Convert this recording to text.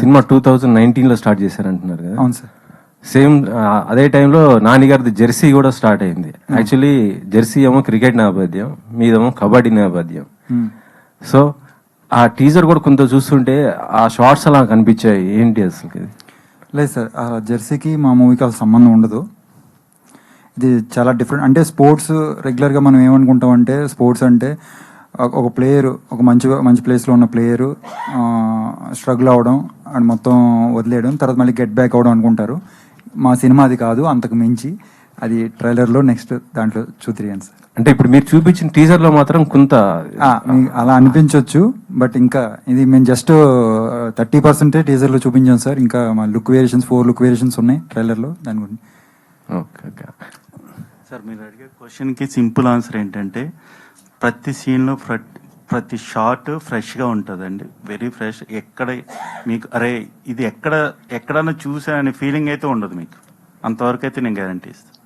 Cinema two thousand నైన్టీన్లో start చేశారంటున్నారు కదా. అవును సార్. సేమ్ అదే టైంలో నాని గారిది జెర్సీ కూడా స్టార్ట్ అయింది. యాక్చువల్లీ జెర్సీ ఏమో క్రికెట్ నేపథ్యం మీదేమో కబడ్డీ నేపథ్యం. సో ఆ టీజర్ కూడా కొంత చూస్తుంటే ఆ షార్ట్స్ అలా కనిపించాయి. ఏంటి అసలు ఇది? లేదు సార్ ఆ జెర్సీకి మా మూవీకి అసలు సంబంధం ఉండదు. ఇది చాలా డిఫరెంట్ అంటే స్పోర్ట్స్ రెగ్యులర్గా మనం ఏమనుకుంటాం అంటే స్పోర్ట్స్ అంటే ఒక- ప్లేయర్ ఒక మంచి మంచి ప్లేస్లో ఉన్న ప్లేయరు స్ట్రగుల్ అవ్వడం అండ్ మొత్తం వదిలేయడం తర్వాత మళ్ళీ గెట్ బ్యాక్ అవ్వడం అనుకుంటారు. మా సినిమా అది కాదు అంతకు మించి. అది ట్రైలర్లో నెక్స్ట్ దాంట్లో చూతిరిగాను సార్. అంటే ఇప్పుడు మీరు చూపించిన టీజర్లో మాత్రం కొంత అలా అనిపించవచ్చు బట్ ఇంకా ఇది మేము జస్ట్ థర్టీ పర్సెంటే టీజర్లో చూపించాం సార్. ఇంకా మా look variations four look variations ఉన్నాయి ట్రైలర్లో దాని గురించి. Okay okay. సార్ మీరు అడిగే క్వశ్చన్కి సింపుల్ ఆన్సర్ ఏంటంటే ప్రతి సీన్లో ప్రతి షాట్ ఫ్రెష్గా ఉంటుందండి. వెరీ ఫ్రెష్ ఎక్కడ మీకు అరే ఇది ఎక్కడ ఎక్కడన్నా చూసా అనే ఫీలింగ్ అయితే ఉండదు మీకు. అంతవరకు అయితే నేను గ్యారంటీ ఇస్తాను.